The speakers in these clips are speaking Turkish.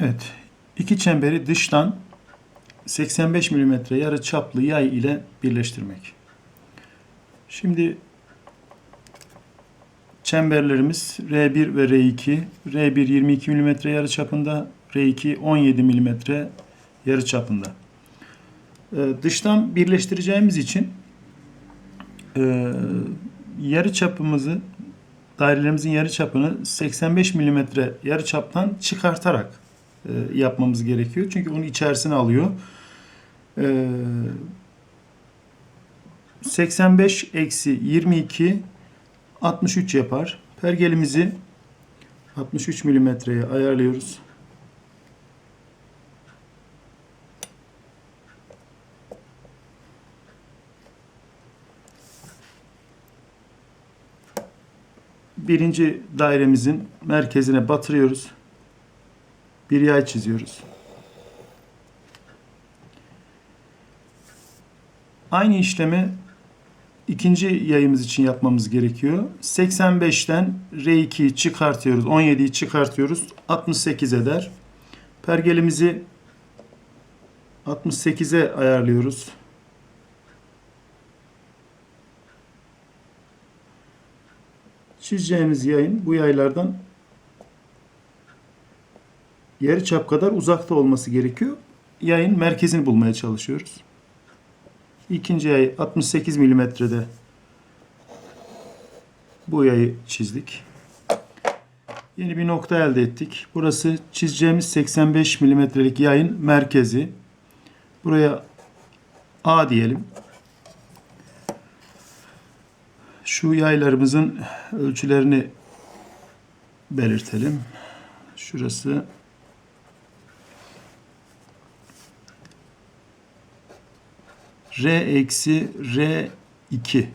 Evet. iki çemberi dıştan 85 mm yarı çaplı yay ile birleştirmek. Şimdi çemberlerimiz R1 ve R2. R1 22 mm yarı çapında, R2 17 mm yarı çapında. Ee, dıştan birleştireceğimiz için e, yarı çapımızı dairelerimizin yarı çapını 85 mm yarı çaptan çıkartarak yapmamız gerekiyor. Çünkü onu içerisine alıyor. E, 85 eksi 22 63 yapar. Pergelimizi 63 milimetreye ayarlıyoruz. Birinci dairemizin merkezine batırıyoruz. Bir yay çiziyoruz. Aynı işlemi ikinci yayımız için yapmamız gerekiyor. 85'ten R2'yi çıkartıyoruz. 17'yi çıkartıyoruz. 68 eder. Pergelimizi 68'e ayarlıyoruz. Çizeceğimiz yayın bu yaylardan yarı çap kadar uzakta olması gerekiyor. Yayın merkezini bulmaya çalışıyoruz. İkinci yay 68 milimetrede bu yayı çizdik. Yeni bir nokta elde ettik. Burası çizeceğimiz 85 milimetrelik yayın merkezi. Buraya A diyelim. Şu yaylarımızın ölçülerini belirtelim. Şurası R eksi R2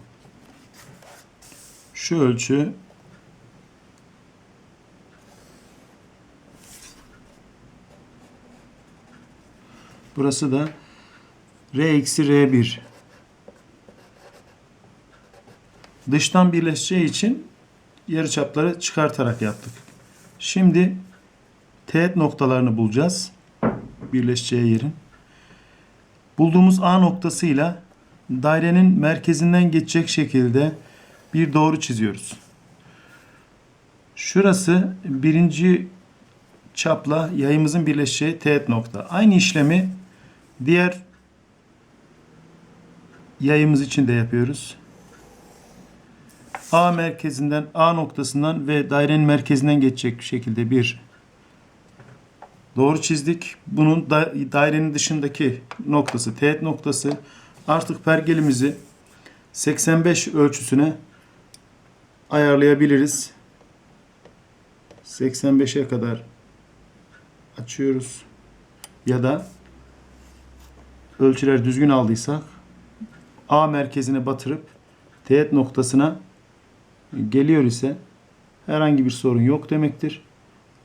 şu ölçü burası da R eksi R1 dıştan birleşeceği için yarıçapları çıkartarak yaptık. Şimdi teğet noktalarını bulacağız. Birleşeceği yerin. Bulduğumuz A noktasıyla dairenin merkezinden geçecek şekilde bir doğru çiziyoruz. Şurası birinci çapla yayımızın birleşeceği teğet nokta. Aynı işlemi diğer yayımız için de yapıyoruz. A merkezinden, A noktasından ve dairenin merkezinden geçecek şekilde bir doğru çizdik. Bunun da, dairenin dışındaki noktası, teğet noktası. Artık pergelimizi 85 ölçüsüne ayarlayabiliriz. 85'e kadar açıyoruz. Ya da ölçüler düzgün aldıysak A merkezine batırıp teğet noktasına geliyor ise herhangi bir sorun yok demektir.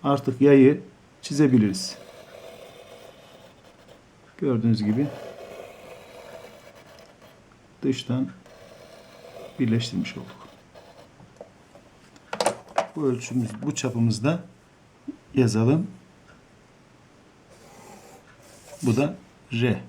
Artık yayı çizebiliriz. Gördüğünüz gibi dıştan birleştirmiş olduk. Bu ölçümüz, bu çapımızda yazalım. Bu da R.